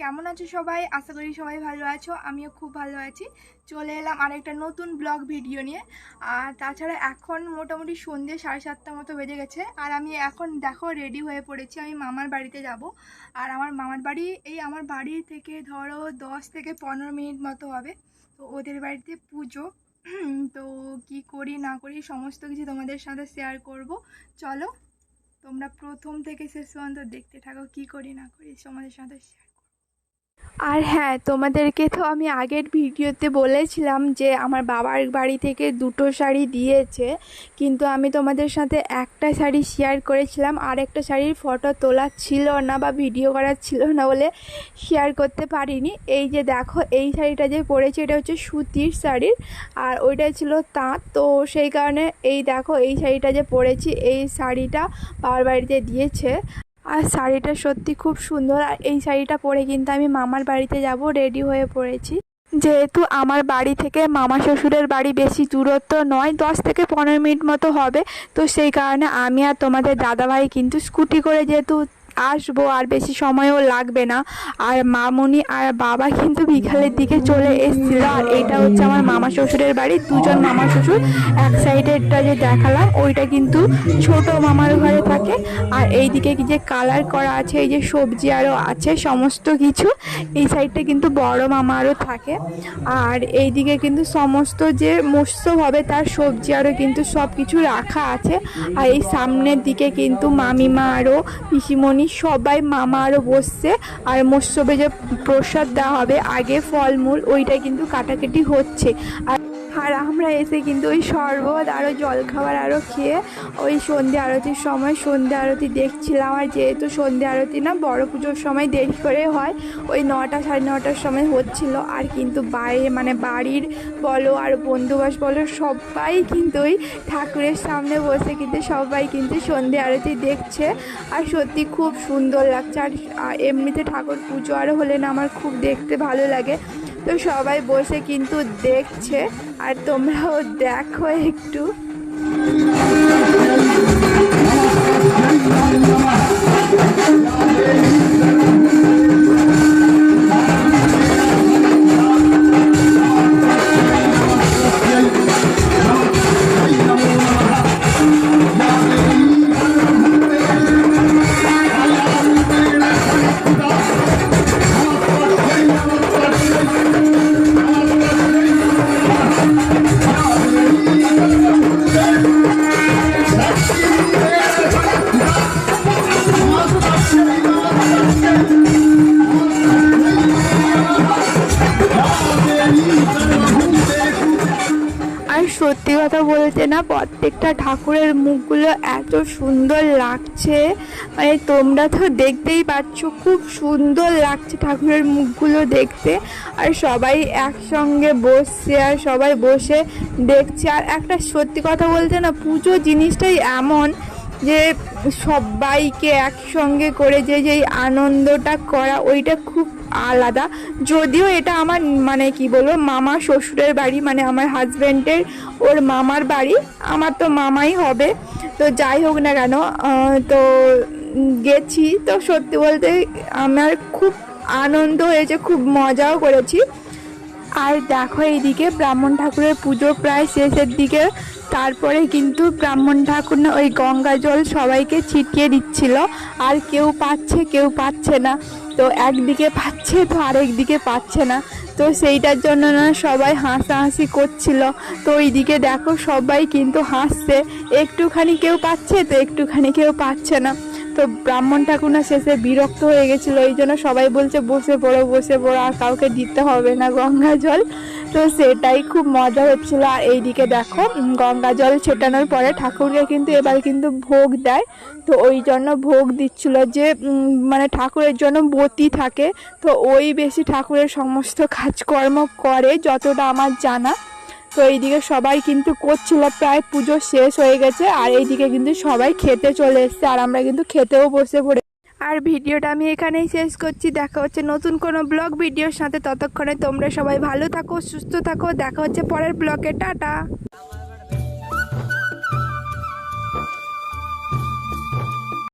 কেমন আছো সবাই? আশা করি সবাই ভালো আছো, আমিও খুব ভালো আছি। চলে এলাম আরেকটা নতুন ব্লগ ভিডিও নিয়ে। আর তাছাড়া এখন মোটামুটি সন্ধ্যে সাড়ে সাতটা মতো বেজে গেছে। আর আমি এখন দেখো রেডি হয়ে পড়েছি, আমি মামার বাড়িতে যাব। আর আমার মামার বাড়ি, এই আমার বাড়ি থেকে ধরো দশ থেকে পনেরো মিনিট মতো হবে। তো ওদের বাড়িতে পুজো। তো কি করি না করি সমস্ত কিছু তোমাদের সাথে শেয়ার করব। চলো তোমরা প্রথম থেকে শেষ পর্যন্ত দেখতে থাকো কি করি না করি তোমাদের সাথে শেয়ার আর হ্যাঁ তোমাদেরকে তো আমি আগের ভিডিওতে বলেছিলাম যে আমার বাবার বাড়ি থেকে দুটো শাড়ি দিয়েছে, কিন্তু আমি তোমাদের সাথে একটা শাড়ি শেয়ার করেছিলাম, আর একটা শাড়ির ফটো তোলা ছিল না বা ভিডিও করা ছিল না বলে শেয়ার করতে পারিনি। এই যে দেখো, এই শাড়িটা যে পরেছি, এটা হচ্ছে সুতির শাড়ির আর ওইটা ছিল তাঁত। তো সেই কারণে এই দেখো, এই শাড়িটা যে পরেছি, এই শাড়িটা বাবার বাড়িতে দিয়েছে। আর শাড়িটা সত্যি খুব সুন্দর। আর এই শাড়িটা পরে কিন্তু আমি মামার বাড়িতে যাব রেডি হয়ে পড়েছি। যেহেতু আমার বাড়ি থেকে মামা শ্বশুরের বাড়ি বেশি দূরত্ব নয়, দশ থেকে পনেরো মিনিট মতো হবে। তো সেই কারণে আমি আর তোমাদের দাদাভাই কিন্তু স্কুটি করে যেহেতু আসব আর বেশি সময়ও লাগবে না। আর মামনি আর বাবা কিন্তু বিকালের দিকে চলে এসেছিল। আর এইটা হচ্ছে আমার মামা শ্বশুরের বাড়ি। দুজন মামা শ্বশুর এক সাইডেরটা যে দেখালাম, ওইটা কিন্তু ছোট মামার ঘরে থাকে। আর এইদিকে কি যে কালার করা আছে, এই যে সবজি আরও আছে, সমস্ত কিছু এই সাইডটা কিন্তু বড় মামা আরও থাকে। আর এই দিকে কিন্তু সমস্ত যে মৎস্য হবে, তার সবজি আরও কিন্তু সব কিছু রাখা আছে। আর এই সামনের দিকে কিন্তু মামিমা আরও পিসিমণি সবাই মামা আরও বসছে। আর মৎস্যবে যে প্রসাদ দেওয়া হবে, আগে ফলমূল, ওইটা কিন্তু কাটাকাটি হচ্ছে। আর আর আমরা এসে কিন্তু ওই শরবত আরও জলখাবার আরও খেয়ে ওই সন্ধে আরতির সময় সন্ধে আরতি দেখছিলাম। আর যেহেতু সন্ধে আরতি না, বড় পুজোর সময় দেরি করে হয়, ওই নটা সাড়ে নটার সময় হচ্ছিল। আর কিন্তু বাইরে মানে বাড়ির বলো আর বন্ধুবাস বলো, সবাই কিন্তু ওই ঠাকুরের সামনে বসে কিন্তু সবাই কিন্তু সন্ধে আরতি দেখছে। আর সত্যি খুব সুন্দর লাগছে। আর এমনিতে ঠাকুর পুজো আরও হলে না আমার খুব দেখতে ভালো লাগে। তো সবাই বসে কিন্তু দেখছে আর তোমরাও দেখো একটু। কথা বলতে না, প্রত্যেকটা ঠাকুরের মুখগুলো এত সুন্দর লাগছে। মানে তোমরা তো দেখতেই পাচ্ছ, খুব সুন্দর লাগছে ঠাকুরের মুখগুলো দেখতে। আর সবাই একসঙ্গে বসছে, আর সবাই বসে দেখছে। আর একটা সত্যি কথা বলতে না পুজো জিনিসটাই এমন যে সবাইকে একসঙ্গে করে যে যেই আনন্দটা করা, ওইটা খুব আলাদা। যদিও এটা আমার মানে কি বলব, মামা শ্বশুরের বাড়ি মানে আমার হাজব্যান্ডের ওর মামার বাড়ি, আমার তো মামাই হবে। তো যাই হোক না কেন তো গেছি। তো সত্যি বলতে আমার খুব আনন্দ হয়েছে, খুব মজাও করেছি। আর দেখো এইদিকে ব্রাহ্মণ ঠাকুরের পুজো প্রায় শেষের দিকে। তারপরে কিন্তু ব্রাহ্মণ ঠাকুর না, ওই গঙ্গা জল সবাইকে ছিটিয়ে দিচ্ছিল। আর কেউ পাচ্ছে কেউ পাচ্ছে না। তো একদিকে পাচ্ছে, তো আরেক দিকে পাচ্ছে না। তো সেইটার জন্য না সবাই হাসাহাসি করছিল। তো ওইদিকে দেখো সবাই কিন্তু হাসছে। একটুখানি কেউ পাচ্ছে, তো একটুখানি কেউ পাচ্ছে না। তো ব্রাহ্মণ ঠাকুরনা শেষে বিরক্ত হয়ে গেছিল, এই জন্য সবাই বলছে, বসে পড়ো বসে পড়ো, আর কাউকে দিতে হবে না গঙ্গা জল। তো সেটাই খুব মজা হচ্ছিল। আর এইদিকে দেখো গঙ্গা জল ছেটানোর পরে ঠাকুরকে কিন্তু এবার কিন্তু ভোগ দেয়। তো ওই জন্য ভোগ দিচ্ছিল যে মানে ঠাকুরের জন্য বতি থাকে। তো ওই বেশি ঠাকুরের সমস্ত কাজকর্ম করে, যতটা আমার জানা। তো এইদিকে সবাই কিন্তু করছিল, প্রায় পুজো শেষ হয়ে গেছে আর এইদিকে কিন্তু সবাই খেতে চলে এসছে আর আমরা কিন্তু খেতেও বসে পড়ে। আর ভিডিওটা আমি এখানেই শেষ করছি, দেখা হচ্ছে নতুন কোনো ব্লগ ভিডিওর সাথে, ততক্ষণে তোমরা সবাই ভালো থাকো, সুস্থ থাকো, দেখা হচ্ছে পরের ব্লগে, টাটা।